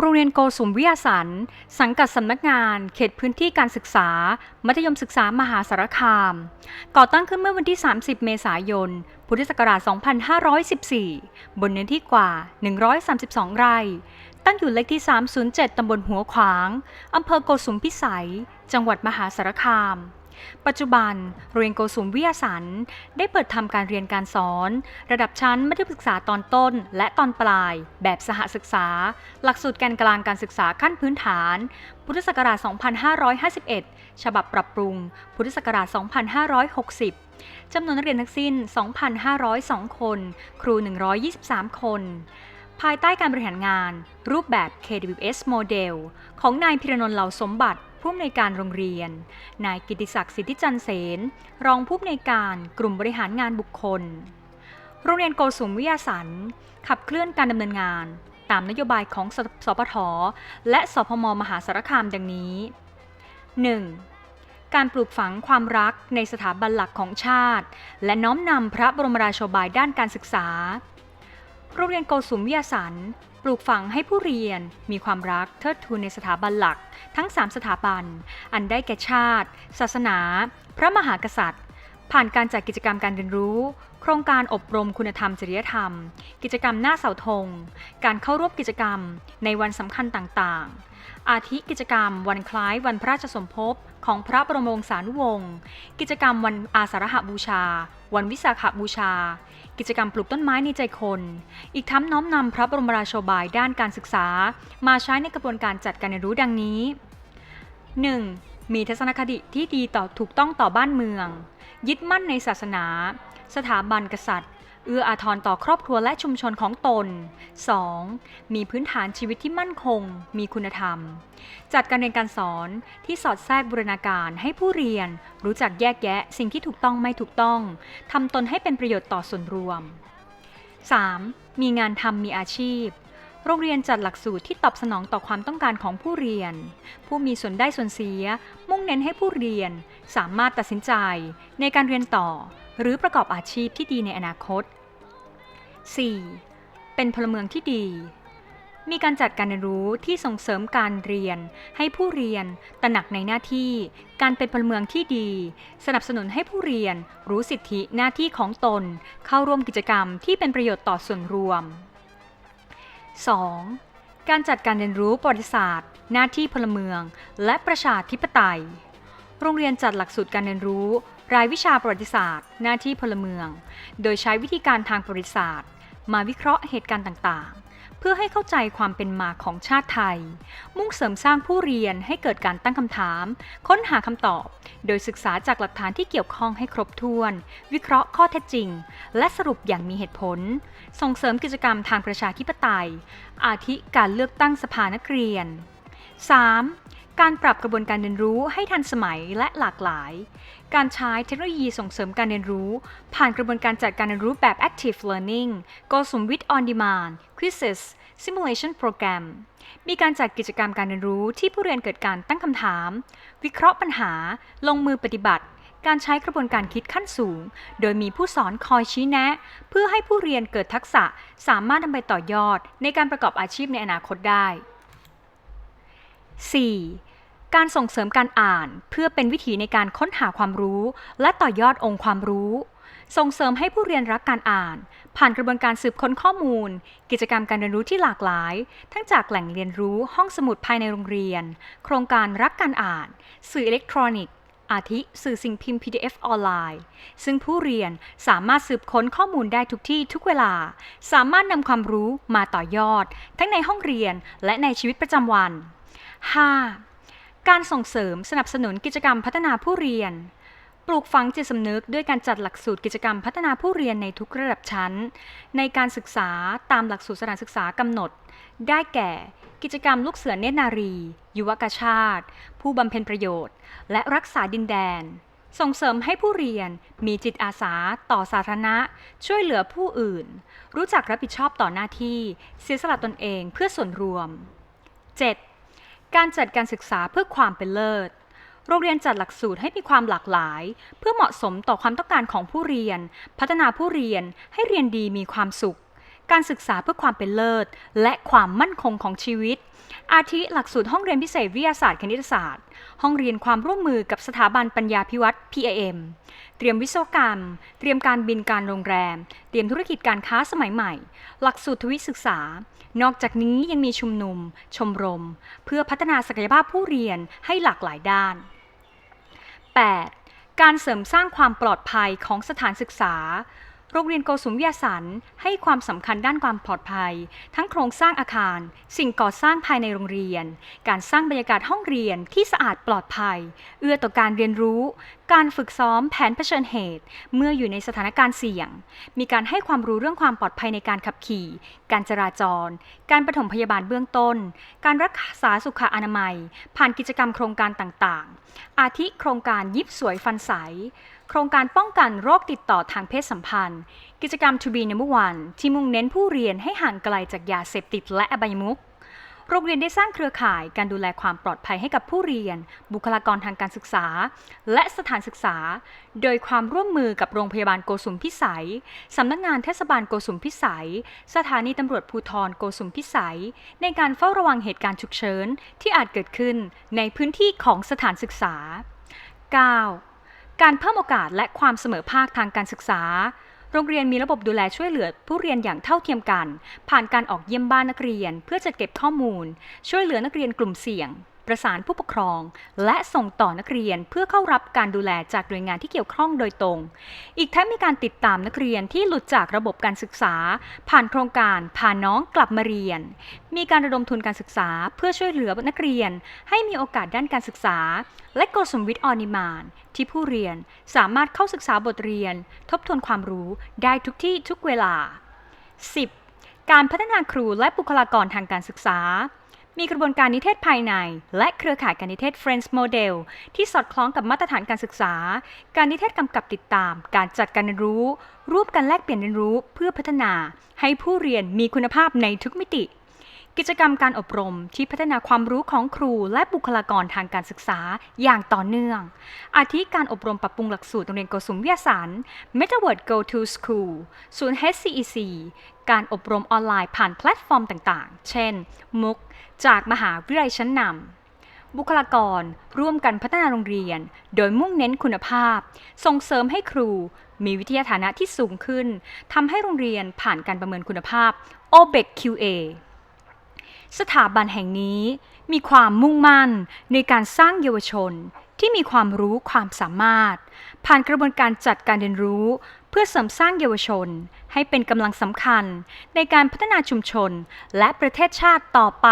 โรงเรียนโกสุมวิทยาสันสังกัดสำนักงาน เขตพื้นที่การศึกษา มัธยมศึกษามหาสารคาม ก่อตั้งขึ้นเมื่อวันที่ 30 เมษายน พุทธศักราช 2514 บนเนื้อที่กว่า 132 ไร่ ตั้งอยู่เลขที่ 307 ตำบลหัวขวาง อำเภอโกสุมพิสัย จังหวัดมหาสารคาม ปัจจุบันโรงเรียนโกสุมวิทยาสันได้เปิดทำการเรียนการสอน ระดับชั้นมัธยมศึกษาตอนต้น และตอนปลาย แบบสหศึกษา หลักสูตรแกนกลางการศึกษาขั้นพื้นฐาน พุทธศักราช 2551 ฉบับปรับปรุง พุทธศักราช 2560 จำนวนนักเรียนทั้งสิ้น 2,502 คน ครู 123 คนภายใต้การบริหารงาน รูปแบบ KWS Model ของนายพิรนนท์เหล่าสมบัติ ผู้อำนวยการโรงเรียน นายกิติศักดิ์สิทธิจันเสน รองผู้อำนวยการกลุ่มบริหารงานบุคคล โรงเรียนโกสุมวิทยาสันขับเคลื่อนการดำเนินงาน ตามนโยบายของสสปทและสพมมหาสารคามดังนี้ 1. การปลูกฝังความรักในสถาบันหลักของชาติ และน้อมนำพระบรมราโชบายด้านการศึกษา โรงเรียนโกสุมวิทยาสัน ลูกฝังให้ผู้เรียนมีความรักเทิดทูนในสถาบันหลัก ทั้ง 3 สถาบัน อันได้แก่ชาติ ศาสนา พระมหากษัตริย์ ผ่านการจัดกิจกรรมการเรียนรู้ โครงการอบรมคุณธรรมจริยธรรม กิจกรรมหน้าเสาธง การเข้าร่วมกิจกรรมในวันสำคัญต่างๆ อาทิกิจกรรมวันคล้ายวันพระราชสมภพ ของพระบรมวงศานุวงศ์กิจกรรมวันอาสาฬหบูชา วันวิสาขบูชา กิจกรรมปลูกต้นไม้ในใจคน อีกทั้งน้อมนำพระบรมราโชบายด้านการศึกษา มาใช้ในกระบวนการจัดการเรียนรู้ดังนี้ 1. มีทัศนคติที่ดีต่อถูกต้องต่อบ้านเมือง ยึดมั่นในศาสนา สถาบันกษัตริย์ เอื้ออาทรต่อครอบครัวและชุมชนของตน 2. มีพื้นฐานชีวิตที่มั่นคง มีคุณธรรม จัดการเรียนการสอนที่สอดแทรกบูรณาการให้ผู้เรียน รู้จักแยกแยะสิ่งที่ถูกต้องไม่ถูกต้องทำตนให้เป็นประโยชน์ต่อส่วนรวม 3. มีงานทำมีอาชีพ โรงเรียนจัดหลักสูตรที่ตอบสนองต่อความต้องการของผู้เรียน ผู้มีส่วนได้ส่วนเสีย มุ่งเน้นให้ผู้เรียน สามารถตัดสินใจในการเรียนต่อ หรือประกอบอาชีพที่ดีในอนาคต 4. เป็นพลเมืองที่ดี มีการจัดการเรียนรู้ที่ส่งเสริมการเรียน ให้ผู้เรียนตระหนักในหน้าที่ การเป็นพลเมืองที่ดี สนับสนุนให้ผู้เรียนรู้สิทธิหน้าที่ของตน เข้าร่วมกิจกรรมที่เป็นประโยชน์ต่อส่วนรวม 2. การจัดการเรียนรู้ประวัติศาสตร์ หน้าที่พลเมือง และประชาธิปไตย โรงเรียนจัดหลักสูตรการเรียนรู้ รายวิชาประวัติศาสตร์ หน้าที่พลเมือง โดยใช้วิธีการทางประวัติศาสตร์ มาวิเคราะห์เหตุการณ์ต่างๆ เพื่อให้เข้าใจความเป็นมาของชาติไทย มุ่งเสริมสร้างผู้เรียนให้เกิดการตั้งคำถาม ค้นหาคำตอบ โดยศึกษาจากหลักฐานที่เกี่ยวข้องให้ครบถ้วน วิเคราะห์ข้อเท็จจริง และสรุปอย่างมีเหตุผล ส่งเสริมกิจกรรมทางประชาธิปไตย อาทิการเลือกตั้งสภานักเรียน 3. การปรับกระบวนการเรียนรู้ให้ทันสมัยและหลากหลาย การใช้เทคโนโลยีส่งเสริมการเรียนรู้ ผ่านกระบวนการจัดการเรียนรู้แบบ Active Learning กสมวิทย์ On Demand Quizzes Simulation Program มีการจัดกิจกรรมการเรียนรู้ที่ผู้เรียนเกิดการตั้งคำถาม วิเคราะห์ปัญหา ลงมือปฏิบัติ การใช้กระบวนการคิดขั้นสูง โดยมีผู้สอนคอยชี้แนะ เพื่อให้ผู้เรียนเกิดทักษะสามารถนำไปต่อยอดในการประกอบอาชีพในอนาคตได้ 4. การส่งเสริมการอ่านเพื่อเป็นวิธีในการค้นหาความรู้ และต่อยอดองค์ความรู้ ส่งเสริมให้ผู้เรียนรักการอ่าน ผ่านกระบวนการสืบค้นข้อมูล กิจกรรมการเรียนรู้ที่หลากหลาย ทั้งจากแหล่งเรียนรู้ห้องสมุดภายในโรงเรียน โครงการรักการอ่าน สื่ออิเล็กทรอนิกส์อาทิสื่อสิ่งพิมพ์ PDF ออนไลน์ ซึ่งผู้เรียนสามารถสืบค้นข้อมูลได้ทุกที่ทุกเวลา สามารถนำความรู้มาต่อยอด ทั้งในห้องเรียนและในชีวิตประจำวัน 5. การส่งเสริมสนับสนุนกิจกรรมพัฒนาผู้เรียน ปลูกฝังจิตสำนึกด้วยการจัดหลักสูตรกิจกรรมพัฒนาผู้เรียนในทุกระดับชั้น ในการศึกษาตามหลักสูตรสถานศึกษากำหนด ได้แก่ กิจกรรมลูกเสือเนตรนารี ยุวกชาติ ผู้บำเพ็ญประโยชน์ และรักษาดินแดน ส่งเสริมให้ผู้เรียนมีจิตอาสา ต่อสาธารณะ ช่วยเหลือผู้อื่น รู้จักรับผิดชอบต่อหน้าที่ เสียสละตนเองเพื่อส่วนรวม 7. การจัดการศึกษาเพื่อความเป็นเลิศ โรงเรียนจัดหลักสูตรให้มีความหลากหลาย เพื่อเหมาะสมต่อความต้องการของผู้เรียน พัฒนาผู้เรียนให้เรียนดีมีความสุข การศึกษาเพื่อความเป็นเลิศ และความมั่นคงของชีวิต อาทิหลักสูตรห้องเรียนพิเศษวิทยาศาสตร์คณิตศาสตร์ ห้องเรียนความร่วมมือกับสถาบันปัญญาพิวัตร PIM เตรียมวิศวกรรม เตรียมการบินการโรงแรม เตรียมธุรกิจการค้าสมัยใหม่ หลักสูตรทวิศึกษา นอกจากนี้ยังมีชุมนุม ชมรม เพื่อพัฒนาศักยภาพผู้เรียนให้หลากหลายด้าน 8. การเสริมสร้างความปลอดภัยของสถานศึกษา โรงเรียนโกสุมวิทยาสันให้ความสำคัญด้านความปลอดภัย ทั้งโครงสร้างอาคาร สิ่งก่อสร้างภายในโรงเรียน การสร้างบรรยากาศห้องเรียนที่สะอาดปลอดภัย เอื้อต่อการเรียนรู้ การฝึกซ้อมแผนเผชิญเหตุ เมื่ออยู่ในสถานการณ์เสี่ยง มีการให้ความรู้เรื่องความปลอดภัยในการขับขี่ การจราจร การปฐมพยาบาลเบื้องต้น การรักษาสุขอนามัย ผ่านกิจกรรมโครงการต่างๆ อาทิโครงการยิบสวยฟันใส โครงการป้องกันโรคติดต่อทางเพศสัมพันธ์ กิจกรรม To be number one ที่มุ่งเน้นผู้เรียนให้ห่างไกลจากยาเสพติดและอบายมุขโรงเรียนได้สร้างเครือข่ายการดูแลความปลอดภัยให้กับผู้เรียน บุคลากรทางการศึกษา และสถานศึกษา โดยความร่วมมือกับโรงพยาบาลโกสุมพิสัย สำนักงานเทศบาลโกสุมพิสัย สถานีตำรวจภูธรโกสุมพิสัย ในการเฝ้าระวังเหตุการณ์ฉุกเฉินที่อาจเกิดขึ้นในพื้นที่ของสถานศึกษา 9. การเพิ่มโอกาสและความเสมอภาคทางการศึกษา โรงเรียนมีระบบดูแลช่วยเหลือผู้เรียนอย่างเท่าเทียมกัน ผ่านการออกเยี่ยมบ้านนักเรียน เพื่อจัดเก็บข้อมูล ช่วยเหลือนักเรียนกลุ่มเสี่ยง ประสานผู้ปกครอง และส่งต่อนักเรียนเพื่อเข้ารับการดูแลจากหน่วยงานที่เกี่ยวข้องโดยตรง อีกทั้งมีการติดตามนักเรียนที่หลุดจากระบบการศึกษา ผ่านโครงการพาน้องกลับมาเรียน มีการระดมทุนการศึกษา เพื่อช่วยเหลือนักเรียน ให้มีโอกาสด้านการศึกษา และโกสมวิทย์ออนิมาน ที่ผู้เรียนสามารถเข้าศึกษาบทเรียน ทบทวนความรู้ได้ทุกที่ทุกเวลา 10. การพัฒนาครูและบุคลากรทางการศึกษา มีกระบวนการนิเทศภายใน และเครือข่ายการนิเทศ Friends Model ที่สอดคล้องกับมาตรฐานการศึกษา การนิเทศกำกับติดตาม การจัดการเรียนรู้ รูปการแลกเปลี่ยนเรียนรู้เพื่อพัฒนา ให้ผู้เรียนมีคุณภาพในทุกมิติ กิจกรรมการอบรมที่พัฒนาความรู้ของครูและบุคลากรทางการศึกษาอย่างต่อเนื่อง อาทิการอบรมปรับปรุงหลักสูตรโรงเรียนโกสุมวิทยาสัน MetaWord Go to School ศูนย์ HCEC การอบรมออนไลน์ผ่านแพลตฟอร์มต่างๆ เช่น มุก จากมหาวิทยาลัยชั้นนำ บุคลากรร่วมกันพัฒนาโรงเรียน โดยมุ่งเน้นคุณภาพ ส่งเสริมให้ครูมีวิทยาฐานะที่สูงขึ้นทำให้โรงเรียนผ่านการประเมินคุณภาพ OBEC QA สถาบันแห่งนี้มีความมุ่งมั่นในการสร้างเยาวชนที่มีความรู้ความสามารถ ผ่านกระบวนการจัดการเรียนรู้ เพื่อเสริมสร้างเยาวชน ให้เป็นกำลังสำคัญในการพัฒนาชุมชน และประเทศชาติต่อไป